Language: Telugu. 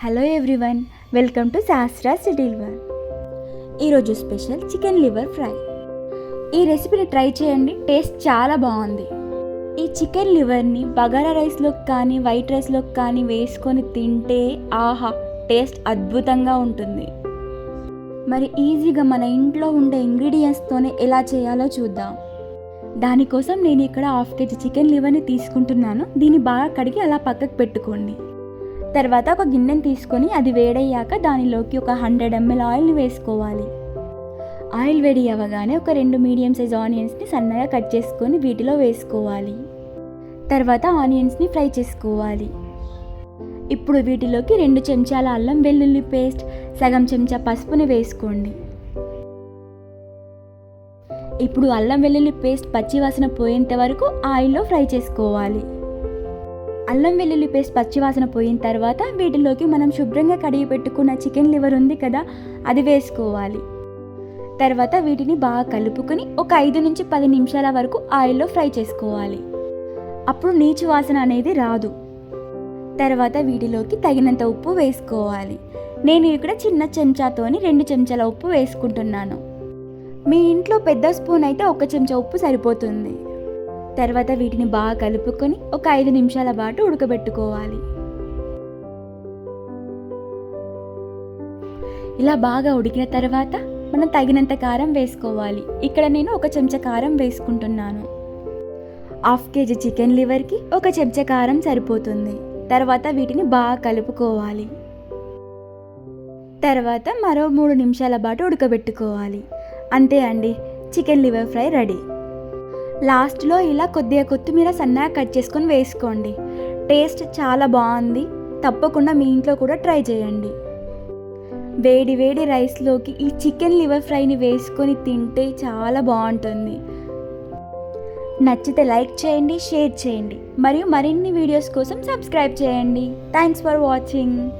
Hello everyone welcome to Shastra city liver. ఈరోజు స్పెషల్ చికెన్ లివర్ ఫ్రై. ఈ రెసిపీని ట్రై చేయండి టేస్ట్ చాలా బాగుంది. ఈ చికెన్ లివర్ని బగారా రైస్లోకి కానీ వైట్ రైస్లోకి కానీ వేసుకొని తింటే ఆహా టేస్ట్ అద్భుతంగా ఉంటుంది. మరి ఈజీగా మన ఇంట్లో ఉండే ఇంగ్రీడియంట్స్తోనే ఎలా చేయాలో చూద్దాం. దానికోసం నేను ఇక్కడ హాఫ్ కేజీ చికెన్ లివర్ని తీసుకుంటున్నాను. దీన్ని బాగా కడిగి అలా పక్కకు పెట్టుకోండి. తర్వాత ఒక గిన్నెని తీసుకొని అది వేడయ్యాక దానిలోకి ఒక హండ్రెడ్ ఎంఎల్ ఆయిల్ని వేసుకోవాలి. ఆయిల్ వేడి అవ్వగానే ఒక రెండు మీడియం సైజ్ ఆనియన్స్ని సన్నగా కట్ చేసుకొని వీటిలో వేసుకోవాలి. తర్వాత ఆనియన్స్ని ఫ్రై చేసుకోవాలి. ఇప్పుడు వీటిలోకి రెండు చెంచాల అల్లం వెల్లుల్లి పేస్ట్ సగం చెంచా పసుపుని వేసుకోండి. ఇప్పుడు అల్లం వెల్లుల్లి పేస్ట్ పచ్చివాసన పోయేంత వరకు ఆయిల్లో ఫ్రై చేసుకోవాలి. అల్లం వెల్లుల్లి పేస్ట్ పచ్చివాసన పోయిన తర్వాత వీటిలోకి మనం శుభ్రంగా కడిగి పెట్టుకున్న చికెన్ లివర్ ఉంది కదా అది వేసుకోవాలి. తర్వాత వీటిని బాగా కలుపుకొని ఒక ఐదు నుంచి పది నిమిషాల వరకు ఆయిల్లో ఫ్రై చేసుకోవాలి. అప్పుడు నీచు వాసన అనేది రాదు. తర్వాత వీటిలోకి తగినంత ఉప్పు వేసుకోవాలి. నేను ఇక్కడ చిన్న చెంచాతోని రెండు చెంచాల ఉప్పు వేసుకుంటున్నాను. మీ ఇంట్లో పెద్ద స్పూన్ అయితే ఒక చెంచా ఉప్పు సరిపోతుంది. తర్వాత వీటిని బాగా కలుపుకొని ఒక ఐదు నిమిషాల పాటు ఉడకబెట్టుకోవాలి. ఇలా బాగా ఉడికిన తర్వాత మనం తగినంత కారం వేసుకోవాలి. ఇక్కడ నేను ఒక చెంచా కారం వేసుకుంటున్నాను. హాఫ్ కేజీ చికెన్ లివర్కి ఒక చెంచా కారం సరిపోతుంది. తర్వాత వీటిని బాగా కలుపుకోవాలి. తర్వాత మరో మూడు నిమిషాల పాటు ఉడకబెట్టుకోవాలి. అంతే అండి. Chicken liver fry ready. లాస్ట్లో ఇలా కొద్దిగా కొత్తిమీర సన్నగా కట్ చేసుకొని వేసుకోండి. టేస్ట్ చాలా బాగుంది. తప్పకుండా మీ ఇంట్లో కూడా ట్రై చేయండి. వేడి వేడి రైస్లోకి ఈ చికెన్ లివర్ ఫ్రైని వేసుకొని తింటే చాలా బాగుంటుంది. నచ్చితే లైక్ చేయండి షేర్ చేయండి. మరియు మరిన్ని వీడియోస్ కోసం సబ్స్క్రైబ్ చేయండి. Thanks for watching.